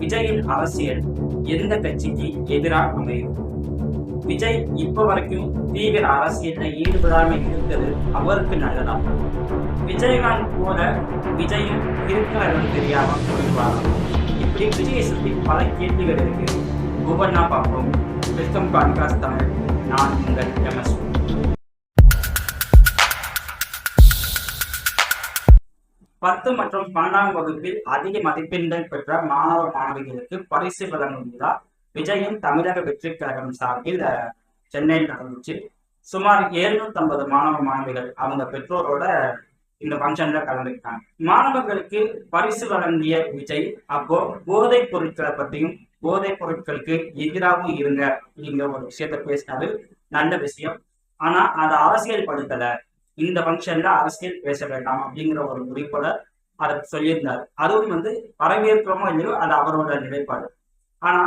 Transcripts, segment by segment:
விஜயின் அரசியல் எந்த கட்சிக்கு எதிராக அமையும்? விஜய் இப்ப வரைக்கும் தீவிர அரசியல்ல ஈடுபடாம இருக்கிறது அவருக்கு நல்லதா விஜயகாந்த் போல விஜயும் இருக்கிற தெரியாம போயிடுவாங்க. இப்படி விஜயை சுற்றி பல கேள்விகள் இருக்கு. ஒவ்வொன்றா பார்ப்போம். Welcome podcast Tamil. நான் உங்கள் எம்எஸ் பத்து மற்றும் பன்னெண்டாம் வகுப்பில் அதிக மதிப்பெண்கள் பெற்ற மாணவ மாணவிகளுக்கு பரிசு வழங்கும் விழா விஜயம் தமிழக வெற்றி கழகம் சார்பில் சென்னையில் நடந்துச்சு. சுமார் 750 ஐம்பது மாணவ மாணவிகள் அவங்க பெற்றோரோட இந்த ஃபங்க்ஷன்ல கலந்துக்கிட்டாங்க. மாணவர்களுக்கு பரிசு வழங்கிய விஜய் அப்போ போதைப் பொருட்களை பற்றியும் போதைப் பொருட்களுக்கு எதிராகவும் இருங்க அப்படிங்கிற ஒரு விஷயத்த பேசினாரு. நல்ல விஷயம். ஆனா அதை அரசியல் படுத்தலை இந்த ஃபங்க்ஷன்ல அரசியல் பேச வேண்டாம் அப்படிங்கிற ஒரு குறிப்போட அதை சொல்லியிருந்தார். அதுவும் வந்து வரவேற்கிறோமோ இல்லையோ அது அவரோட நிலைப்பாடு. ஆனா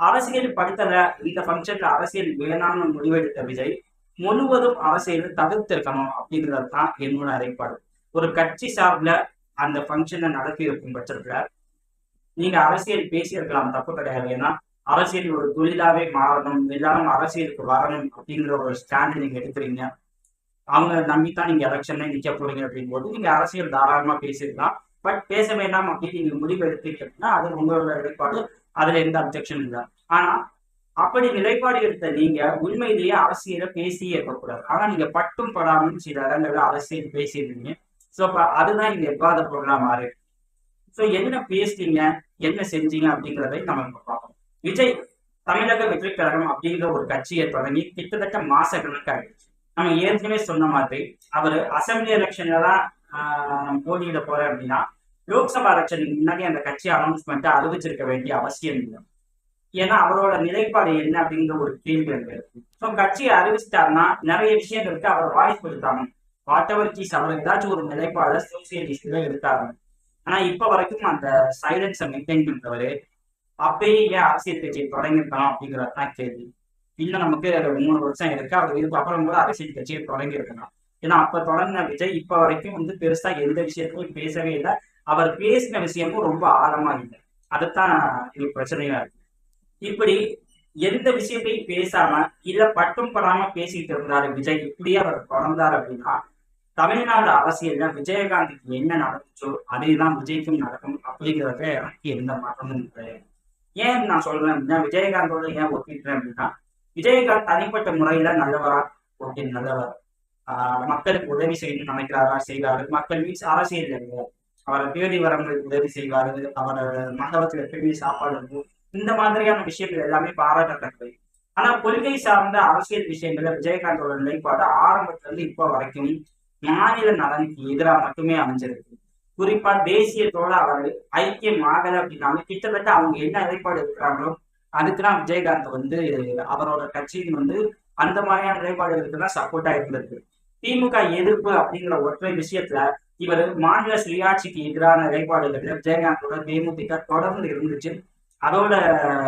அரசியல் படுத்தல இந்த ஃபங்க்ஷன்ல அரசியல் வேணாம்னு முடிவெடுத்த விஜய் முழுவதும் அரசியல் தவிர்த்திருக்கணும் அப்படிங்கிறது தான் என்னோட நிலைப்பாடு. ஒரு கட்சி சார்பில் அந்த ஃபங்க்ஷனை நடத்தி இருக்கும் பட்சத்துல நீங்க அரசியல் பேசியிருக்கலாம் தப்பு கிடையாது. ஏன்னா அரசியல் ஒரு தொழிலாவே மாறணும் எல்லாரும் அரசியலுக்கு வரணும் அப்படிங்கிற ஒரு ஸ்டாண்ட் நீங்க எடுக்கிறீங்க. அவங்க நம்பித்தான் நீங்க எலெக்ஷன்ல நிக்க போறீங்க அப்படிங்கும் போது நீங்க அரசியல் தாராளமா பேசிடலாம் பட் பேச வேண்டாம் அப்படின்னு நீங்க முடிவு எடுத்துக்கிட்டீங்கன்னா அது உங்களோட நிலைப்பாடு. அதுல எந்த அப்செக்ஷன் இல்லை. ஆனா அப்படி நிலைப்பாடு எடுத்த நீங்க உண்மையிலேயே அரசியலை பேசியே இருக்கக்கூடாது. ஆனா நீங்க பட்டும் படாமல் சில இடங்கள்ல அரசியல் பேசியிருந்தீங்க ஸோ அப்ப அதுதான் இங்க விவாத பொருளா மாறு ஸோ என்ன பேசுறீங்க? என்ன செஞ்சீங்க அப்படிங்கிறதை நம்ம இப்ப பார்ப்போம். விஜய் தமிழக வெற்றி கழகம் அப்படிங்கிற ஒரு கட்சியை தொடங்கி கிட்டத்தட்ட மாச கணக்காகிடுச்சு நம்ம ஏற்கனவே சொன்ன மாதிரி அவர் அசம்பிளி எலெக்ஷன்ல தான் ஆஹ், போட்டியிட போறேன் அப்படின்னா லோக்சபா எலெக்ஷனுக்கு முன்னாடி அந்த கட்சி அனௌன்ஸ்மெண்ட்டை அறிவிச்சிருக்க வேண்டிய அவசியம் இல்லை. ஏன்னா அவரோட நிலைப்பாடு என்ன அப்படிங்கிற ஒரு கேள்வி அங்க இருக்கு. ஸோ கட்சியை அறிவிச்சிட்டாருன்னா நிறைய விஷயங்களுக்கு அவர் வாய்ஸ் கொடுத்தாங்க வாட் எவர் கீஸ் அவர் ஏதாச்சும் ஒரு நிலைப்பாடு சோசியலிஸ்ட்ல எடுத்தாங்க ஆனா இப்ப வரைக்கும் அந்த சைலன்ஸை மெயின்டைன் பண்றவரு அப்பயே ஏன் அரசியல் கட்சியை தொடங்கியிருக்கலாம் அப்படிங்கிறது தான் கேள்வி. இன்னும் நமக்கு அது மூணு வருஷம் இருக்கு. அவர் இதுக்கு அப்புறம் கூட அரசியல் கட்சியை தொடங்கி இருக்கலாம். ஏன்னா அப்ப தொடங்கின விஜய் இப்ப வரைக்கும் வந்து பெருசா எந்த விஷயத்தையும் பேசவே இல்லை. அவர் பேசின விஷயமும் ரொம்ப ஆழமா இல்லை. அதுதான் இது பிரச்சனையா இருக்கு. இப்படி எந்த விஷயத்தையும் பேசாம இல்ல பட்டும் படாம பேசிட்டு இருந்தாரு விஜய் இப்படியே அவர் தொடர்ந்தார் அப்படின்னா தமிழ்நாடு அரசியல்ல விஜயகாந்துக்கு என்ன நடந்துச்சோ அதேதான் விஜய்க்கும் நடக்கும் அப்படிங்கிறத எனக்கு எந்த மாற்றமும் கிடையாது. ஏன் நான் சொல்றேன் அப்படின்னா விஜயகாந்தோட ஏன் ஒப்பிடுறேன் அப்படின்னா விஜயகாந்த் தனிப்பட்ட முறையில நல்லவரா? ஓகே நல்லவர். ஆஹ் மக்களுக்கு உதவி செய்யணும்னு நினைக்கிறாரா? செய்வாரு. மக்கள் மீன்ஸ் அரசியல் இல்லை அவரை தேடி வரவங்களுக்கு உதவி செய்வாரு. அவரை மண்டபத்துல எப்பயுமே சாப்பாடு இருக்கும் இந்த மாதிரியான விஷயங்கள் எல்லாமே பாராட்டத்தக்கவை. ஆனா கொள்கை சார்ந்த அரசியல் விஷயங்கள்ல விஜயகாந்தோட நிலைப்பாடு ஆரம்பத்துல இருந்து இப்போ வரைக்கும் மாநில நலனுக்கு எதிராக மட்டுமே அமைஞ்சிருக்கு. குறிப்பா தேசியத்தோட அவர் ஐக்கியம் ஆகல அப்படின்னாலும் கிட்டத்தட்ட அவங்க என்ன நிலைப்பாடு இருக்கிறாங்களோ அதுக்குதான் விஜயகாந்த் வந்து அவரோட கட்சியின் வந்து அந்த மாதிரியான நிலைப்பாடுகளுக்கு தான் சப்போர்ட்டா இருந்திருக்கு. திமுக எதிர்ப்பு அப்படிங்கிற ஒற்றை விஷயத்துல இவர் மாநில சுயாட்சிக்கு எதிரான நிலைப்பாடுகள்ல விஜயகாந்தோட தேமுதிக தொடர்ந்து இருந்துச்சு. அதோட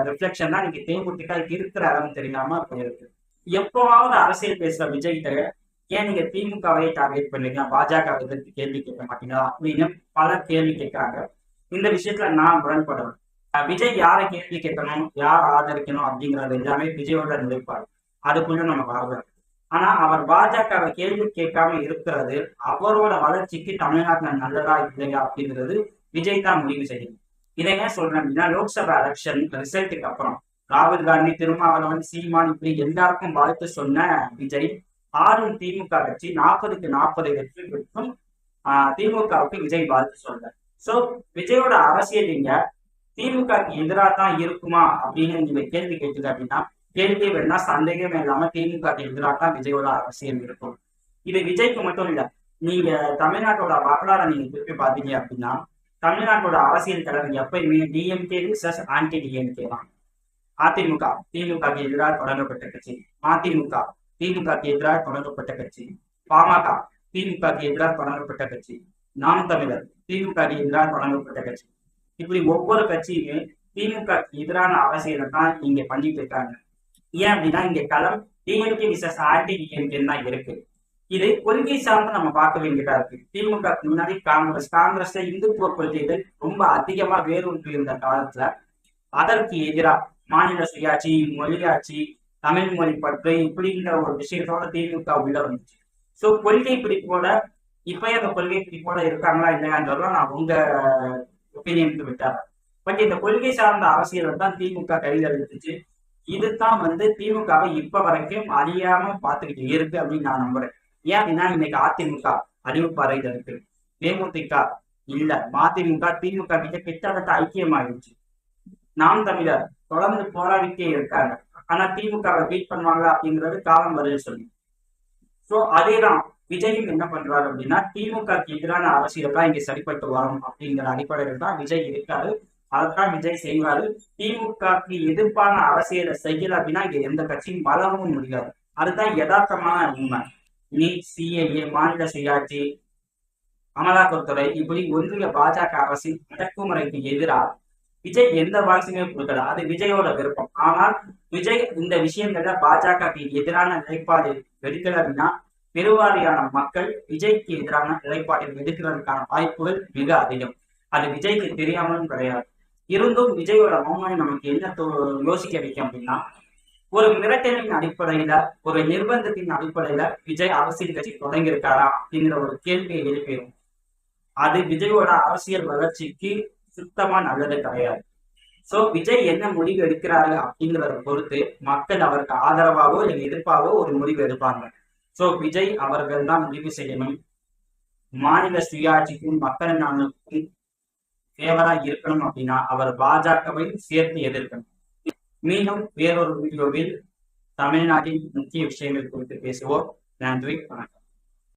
ரிஃப்ளெக்ஷன் தான் இன்னைக்கு தேமுதிக இருக்கிற அளவு தெரியாம போயிருக்கு. எப்பவாவது அரசியல் பேசுற விஜய் தர ஏன் நீங்க திமுகவை டார்கெட் பண்ணீங்க? பாஜக கேள்வி கேட்க மாட்டீங்களா? அப்படின்னு பல கேள்வி கேட்கறாங்க. இந்த விஷயத்துல நான் முரண்படுறேன். விஜய் யாரை கேள்வி கேட்கணும் யார் ஆதரிக்கணும் அப்படிங்கறது எல்லாமே விஜயோட நிலைப்பாடு. அதுக்குள்ள நம்ம வரலாம் ஆனா அவர் பாஜகவை கேள்வி கேட்காம இருக்கிறது அவரோட வளர்ச்சிக்கு தமிழ்நாட்டுல நல்லதா இல்லையா அப்படிங்கிறது விஜய் தான் முடிவு செய்யணும் இதை ஏன் சொல்றேன். அப்படின்னா லோக்சபா எலெக்ஷன் ரிசல்ட்டுக்கு அப்புறம் ராகுல் காந்தி திருமாவளவன் சீமான் இப்படி எல்லாருக்கும் வாழ்த்து சொன்ன விஜய் ஆளும் திமுக கட்சி நாற்பதுக்கு நாற்பது வெற்றி பெற்றும் ஆஹ் திமுகவுக்கு விஜய் வாழ்த்து சொல்ற சோ விஜயோட அரசியல் இங்க திமுகக்கு எதிராக தான் இருக்குமா அப்படின்னு நீங்க கேள்வி கேட்டது அப்படின்னா கேள்வி வேணா சந்தேகமே இல்லாம திமுகக்கு எதிராக தான் விஜயோட அரசியல் இருக்கும். இது விஜய்க்கு மட்டும் இல்ல நீங்க தமிழ்நாட்டோட வரலாறை நீங்க திருப்பி பாத்தீங்க அப்படின்னா தமிழ்நாட்டோட அரசியல் தலைவர் எப்பயுமே டிஎம்கே விசஸ் ஆன்டி டிஎம்கே தான். அதிமுக திமுகக்கு எதிராக தொடங்கப்பட்ட கட்சி. மதிமுக திமுகக்கு எதிராக தொடங்கப்பட்ட கட்சி. பாமக திமுகக்கு எதிராக தொடங்கப்பட்ட கட்சி. நாம் தமிழர் திமுகக்கு எதிராக தொடங்கப்பட்ட கட்சி. இப்படி ஒவ்வொரு கட்சியுமே திமுக எதிரான அரசியலை தான் இங்க பண்ணிட்டு இருக்காங்க. ஏன் அப்படின்னா இங்க களம் டிஎம்கே விசஸ் ஆன்டி டிஎம்கே தான் இருக்கு. இது கொள்கை சார்ந்து நம்ம பார்க்க வேண்டியதா இருக்கு. திமுக முன்னாடி காங்கிரஸ் காங்கிரஸ்ல இந்துத்துவ கொள்கைகள் ரொம்ப அதிகமா வேரூன்றி இருந்த காலத்துல அதற்கு எதிராக மாநில சுயாட்சி மொழியாட்சி தமிழ் மொழி பற்று இப்படிங்கிற ஒரு விஷயத்தோட திமுக உள்ள வந்துச்சு. சோ கொள்கை பிடிப்போட இப்ப அந்த கொள்கை பிடிப்போட இருக்காங்களா இல்லையான்றதுலாம் நான் உங்க ஒப்பீனியனுக்கு விட்டார். பட் இந்த கொள்கை சார்ந்த அரசியல் தான் திமுக கையில் எடுத்துச்சு. இதுதான் வந்து திமுகவை இப்ப வரைக்கும் அழியாம பார்த்துக்கிட்டு இருக்கு அப்படின்னு நான் நம்புறேன். ஏன் அப்படின்னா இன்னைக்கு அதிமுக அறிவிப்பறையில் இருக்கு. தேமுதிக இல்ல மதிமுக திமுக கிட்ட கிட்டத்தட்ட ஐக்கியமாயிடுச்சு நாம் தமிழர் தொடர்ந்து போராடிட்டே இருக்காங்க. ஆனா திமுகவை பீட் பண்ணுவாங்க அப்படிங்கிறது காலம் வருது சொல்லி சோ அதேதான் விஜயும் என்ன பண்றாரு அப்படின்னா திமுகக்கு எதிரான அரசியல் தான் இங்க சரிப்பட்டு வரும் அப்படிங்கிற அடிப்படையில் தான் விஜய் இருக்காரு. அதைத்தான் விஜய் செய்வாரு. திமுகக்கு எதிர்ப்பான அரசியலை செய்யல அப்படின்னா இங்க எந்த கட்சியும் வளரவும் முடியாது. அதுதான் யதார்த்தமான உண்மை. நீ சிஏஏ மாநில சுயாட்சி அமலாக்கத்துறை இப்படி ஒன்றிய பாஜக அரசின் அடக்குமுறைக்கு எதிராக விஜய் எந்த வாய்ஸுமே கொடுக்கல. அது விஜயோட விருப்பம். ஆனால் விஜய் இந்த விஷயங்கள்ல பாஜகக்கு எதிரான நிலைப்பாடு எடுக்கல அப்படின்னா பெருவாரியான மக்கள் விஜய்க்கு எதிரான நிலைப்பாட்டில் எடுக்கிறதுக்கான வாய்ப்புகள் மிக அதிகம். அது விஜய்க்கு தெரியாமலும் கிடையாது. இருந்தும் விஜயோட மௌனம் நமக்கு என்ன தோ- யோசிக்க வைக்கும் அப்படின்னா ஒரு மிரட்டலின் அடிப்படையில ஒரு நிர்பந்தத்தின் அடிப்படையில விஜய் அரசியல் கட்சி தொடங்கியிருக்காரா அப்படிங்கிற ஒரு கேள்வியை எழுப்பிடும். அது விஜயோட அரசியல் வளர்ச்சிக்கு சுத்தமா நல்லது கிடையாது. சோ விஜய் என்ன முடிவு எடுக்கிறாரு அப்படிங்கிறத பொறுத்து மக்கள் அவருக்கு ஆதரவாகவோ இல்லை எதிர்ப்பாகவோ ஒரு முடிவு எடுப்பாங்க. சோ விஜய் அவர்கள் தான் முடிவு செய்யணும். மாநில சுயாட்சிக்கும் மக்கள் நலனுக்கும் ஃபேவரா இருக்கணும் அப்படின்னா அவர் பாஜகவை சேர்த்து எதிர்க்கணும். மீண்டும் வேறொரு வீடியோவில் தமிழ்நாட்டின் முக்கிய விஷயங்கள் குறித்து பேசுவோம். நன்றி வணக்கம்.